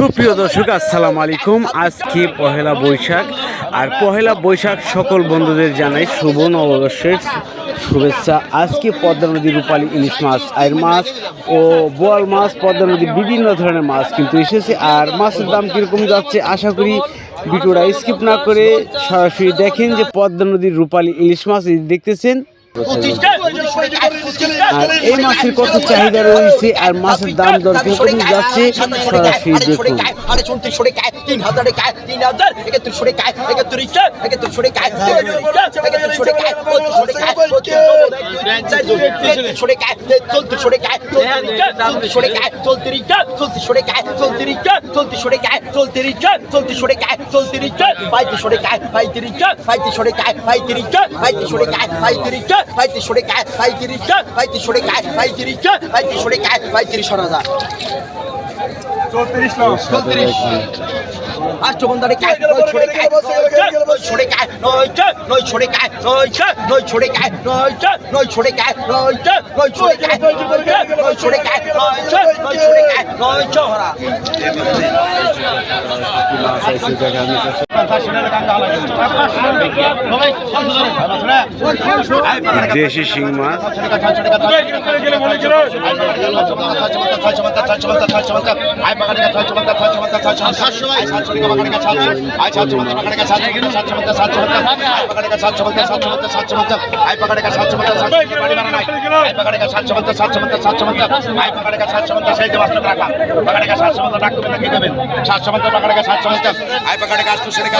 সুপ্রিয় দর্শক, আসসালামু আলাইকুম। আজকে পহেলা বৈশাখ, আর পহেলা বৈশাখ সকল বন্ধুদের জানাই শুভ নববর্ষের শুভেচ্ছা। আজকে পদ্মা নদী, রূপালী, ইলিশ মাছ আয়ের মাছ ও বোয়াল মাছ, পদ্মা নদীর বিভিন্ন ধরনের মাছ কিন্তু এসেছে। আর মাছের দাম কীরকম যাচ্ছে, আশা করি ভিডিওটা স্কিপ না করে সরাসরি দেখেন যে পদ্মা নদীর রূপালী, ইলিশ মাছ দেখতেছেন আর এই মাছের কত চাহিদা রয়েছে আর মাছের দাম দর কীরকম যাচ্ছে সরাসরি দেখুন চুনত্রিশ সরে কায় হাজারে কায় তিন হাজার একত্রিশ সরে কায় একত্রিশ চার একত্রিশ সরে কায় একত্রিশ সরে কায় পঁচিশ সরে কায় পঁচিশ সরে কায় কায় চলতি সরে কায় চার চলতি সরে কায় চার চলতি সরে কায় চার চলতি সরে কায় পঁয়ত্রিশ সরে কায় পঁয়ত্রিশ চার পঁয়ত্রিশ কায় পঁয়ত্রিশ চার কায় পঁয়ত্রিশ চার পঁয়ত্রিশ সরে কায় পঁয়ত্রিশ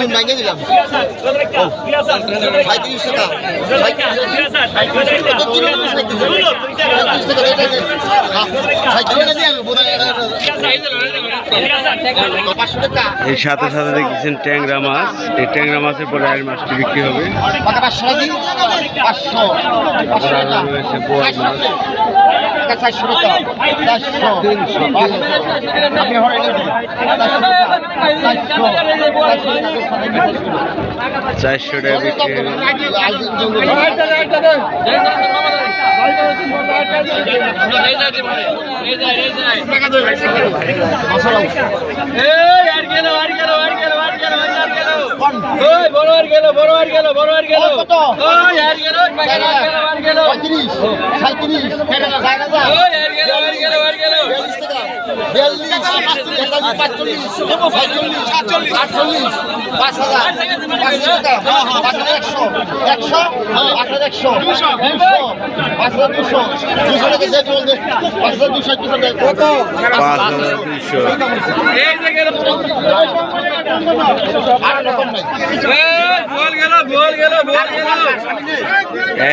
তিন দিলাম। সাঁত্রিশ টাকা। এই সাথে সাথে দেখতেছেন ট্যাংরা মাছ। এই ট্যাংরা মাছের পরে আয়ের মাছটি বিক্রি হবে। পাঁচশো? রয়েছে বোয়াল মাছ। টাকা চারশো টাকা চারশো। তিনশো আমি হরে চারশো। চারশো টাকা বিক্রি হবে পঁয়ত্রিশ সাঁত্রিশ চার হাজার বিয়াল্লিশ তেতাল্লিশ পাঁচচল্লিশ ছয়চল্লিশ সাতচল্লিশ আটচল্লিশ পাঁচ হাজার পাঁচ একশো একশো পাঁচ হাজার একশো দুশো পাঁচ হাজার দুশো দুশো টাকা যে চলবে পাঁচ হাজার দুশো দুশো। কত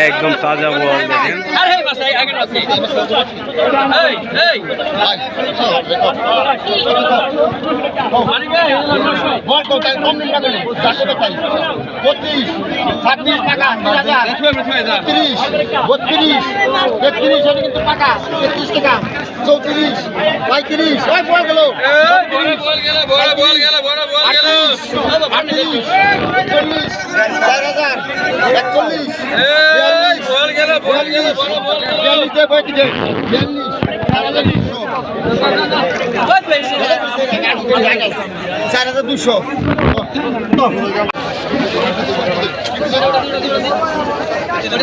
একদম তাজা বোয়াল দেখেন। বত্রিশ ছাব্বিশ টাকা তিরিশ বত্রিশ তেত্রিশ এটা কিন্তু টাকা তেত্রিশ টাকা চৌত্রিশ পঁয়ত্রিশ ওই বল গেল চল্লিশ চার হাজার একচল্লিশ বিয়াল্লিশ চার হাজার দুশো। চার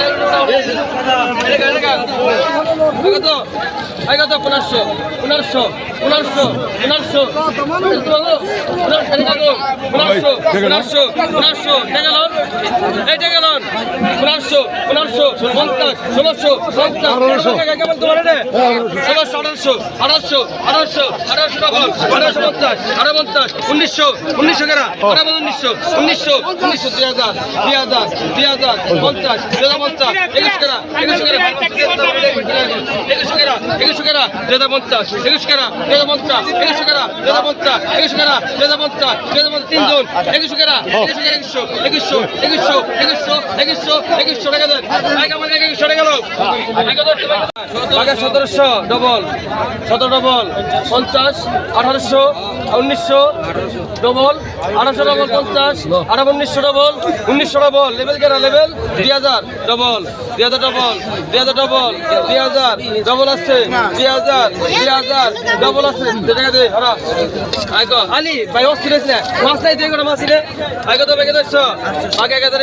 হাজার দুশো পনেরোশো পনেরোশো পনেরোশো পনেরোশো পনেরোশো পনেরোশো পনেরোশো গেলন এই গেলন পনেরোশো পনেরোশো পঞ্চাশ ষোলোশো পঞ্চাশ কেমন তোমার ষোলোশো আঠারোশো আঠারোশো আঠারোশো আঠারোশো আঠারোশো পঞ্চাশ আঠারো পঞ্চাশ উনিশশো উনিশশো কেনা আঠারো উনিশশো উনিশশো উনিশশো দুই হাজার দুই হাজার দুই হাজার, পঞ্চাশ পঞ্চাশ একুশ কেরা একুশ কেরা একুশ কেরা একুশ পঞ্চাশ একুশ কেরা তেরো পঞ্চাশ একুশ কেরা তেরো পঞ্চাশ একুশ কেরা তেরো পঞ্চাশ তেরো পঞ্চাশ তিনজন একুশ কেরা একুশ কেরা একুশশো একুশশো একুশশো একুশশো একুশশো একুশশো সতেরোশো ডবল সতেরো ডবল পঞ্চাশ আঠারোশো উনিশশো ডবল আঠারোশো ডবল পঞ্চাশ আঠারো উনিশশো ডবল উনিশশো ডবল লেভেল কেনা লেভেল দুই হাজার ডবল, দুই হাজার ডবল, দুই হাজার ডবল, দুই হাজার, ডবল আছে, দুই হাজার দুই হাজার, ডবল আছে দেখা দে আলি, ভাই, অস্থির হয়েছে মাছ নাই দুই করে মাছ আগে এক হাজার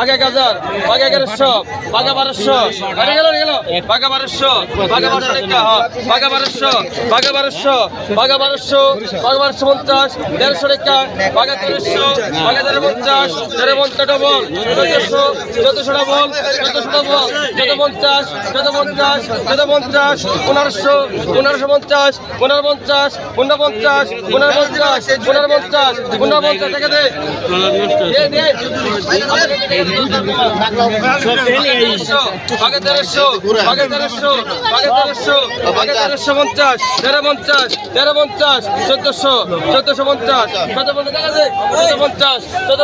আগে এক হাজার আগে এগারোশো আগে বারোশো কাটে গেল বাঘা বারোশো বাঘা বারোশো বারোশো, বাঘা বারোশো বাঘা বারোশো বাঘা বারোশো পঞ্চাশ, দেড়শো টাকা বাঘা তেরোশো, বাঘা তেরো পঞ্চাশ তেরো পঞ্চাশ, ডবল চোদ্দশো চোদ্দশো ডবল চোদ্দশো ডবল চোদ্দ পঞ্চাশ চোদ্দ পঞ্চাশ চোদ্দ পঞ্চাশ, পনেরোশো পনেরোশো পঞ্চাশ, পনেরো পঞ্চাশ পনেরো পঞ্চাশ পনেরো পঞ্চাশ পনেরো পঞ্চাশ পনেরো পঞ্চাশ, টাকা দে। বাঘা তেরোশো বাঘা তেরোশো বাঘা তেরোশো বাঘা তেরোশো পঞ্চাশ, তেরো পঞ্চাশ তেরো পঞ্চাশ, চোদ্দশো চোদ্দশো পঞ্চাশ, চোদ্দ পঞ্চাশ চোদ্দ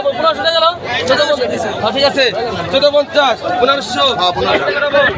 ঠিক আছে চোদ্দ পঞ্চাশ পনেরোশো দেবো।